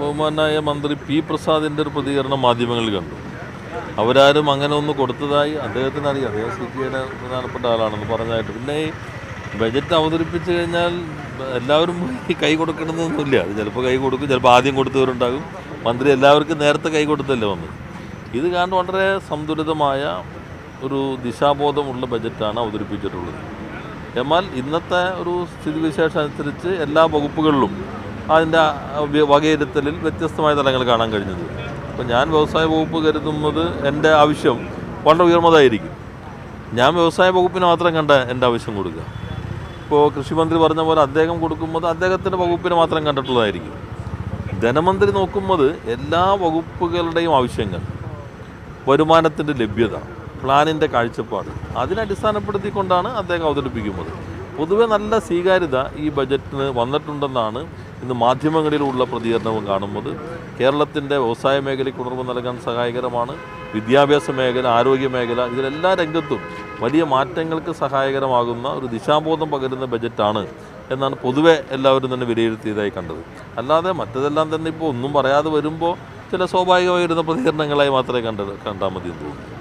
ബഹുമാനായ മന്ത്രി പി പ്രസാദിന്റെ ഒരു പ്രതികരണം മാധ്യമങ്ങളിൽ കണ്ടു. അവരാരും അങ്ങനെ ഒന്ന് കൊടുത്തതായി അദ്ദേഹത്തിന് അറിയാം അദ്ദേഹം സി പി ഐയുടെ പ്രധാനപ്പെട്ട ആളാണെന്ന് പറഞ്ഞായിട്ട്. പിന്നെ ഈ ബജറ്റ് അവതരിപ്പിച്ച് കഴിഞ്ഞാൽ എല്ലാവരും കൈ കൊടുക്കണമെന്നൊന്നുമില്ല. അത് ചിലപ്പോൾ കൈ കൊടുക്കും ചിലപ്പോൾ ആദ്യം കൊടുത്തവരുണ്ടാകും. മന്ത്രി എല്ലാവർക്കും നേരത്തെ കൈ കൊടുത്തല്ലേ വന്നത്? ഇത് കാരണം വളരെ സന്തുലിതമായ ഒരു ദിശാബോധമുള്ള ബജറ്റാണ് അവതരിപ്പിച്ചിട്ടുള്ളത്. എന്നാൽ ഇന്നത്തെ ഒരു സ്ഥിതിവിശേഷം അനുസരിച്ച് എല്ലാ വകുപ്പുകളിലും അതിന്റെ വകയിരുത്തലിൽ വ്യത്യസ്തമായ തലങ്ങൾ കാണാൻ കഴിഞ്ഞത്. അപ്പോൾ ഞാൻ വ്യവസായ വകുപ്പ് കരുതുന്നത് എന്റെ ആവശ്യം വളരെ ഉയർന്നതായിരിക്കും. ഞാൻ വ്യവസായ വകുപ്പിന് മാത്രം കണ്ട എന്റെ ആവശ്യം കൊടുക്കുക. ഇപ്പോൾ കൃഷിമന്ത്രി പറഞ്ഞ പോലെ അദ്ദേഹം കൊടുക്കുമ്പോൾ അദ്ദേഹത്തിന്റെ വകുപ്പിന് മാത്രം കണ്ടിട്ടുള്ളതായിരിക്കും. ധനമന്ത്രി നോക്കുന്നത് എല്ലാ വകുപ്പുകളുടെയും ആവശ്യങ്ങൾ വരുമാനത്തിന്റെ ലഭ്യത പ്ലാനിന്റെ കാഴ്ചപ്പാട് അതിനെ അടിസ്ഥാനപ്പെടുത്തിക്കൊണ്ടാണ് അദ്ദേഹം അവതരിപ്പിക്കുന്നത്. പൊതുവെ നല്ല സ്വീകാര്യത ഈ ബജറ്റിന് വന്നിട്ടുണ്ടെന്നാണ് ഇന്ന് മാധ്യമങ്ങളിലുള്ള പ്രതികരണവും കാണുന്നത് കേരളത്തിന്റെ വ്യവസായ മേഖലയ്ക്ക് ഉണർവ് നൽകാൻ സഹായകരമാണ്. വിദ്യാഭ്യാസ മേഖല ആരോഗ്യ മേഖല ഇതിലെല്ലാ രംഗത്തും വലിയ മാറ്റങ്ങൾക്ക് സഹായകരമാകുന്ന ഒരു ദിശാബോധം പകരുന്ന ബജറ്റാണ് എന്നാണ് പൊതുവെ എല്ലാവരും തന്നെ വിലയിരുത്തിയതായി കണ്ടത്. അല്ലാതെ മറ്റതെല്ലാം തന്നെ ഇപ്പോൾ ഒന്നും പറയാതെ വരുമ്പോൾ ചില സ്വാഭാവികമായി വരുന്ന പ്രതികരണങ്ങളായി മാത്രമേ കണ്ടത് കണ്ടാൽ മതി എന്ന് തോന്നുന്നു.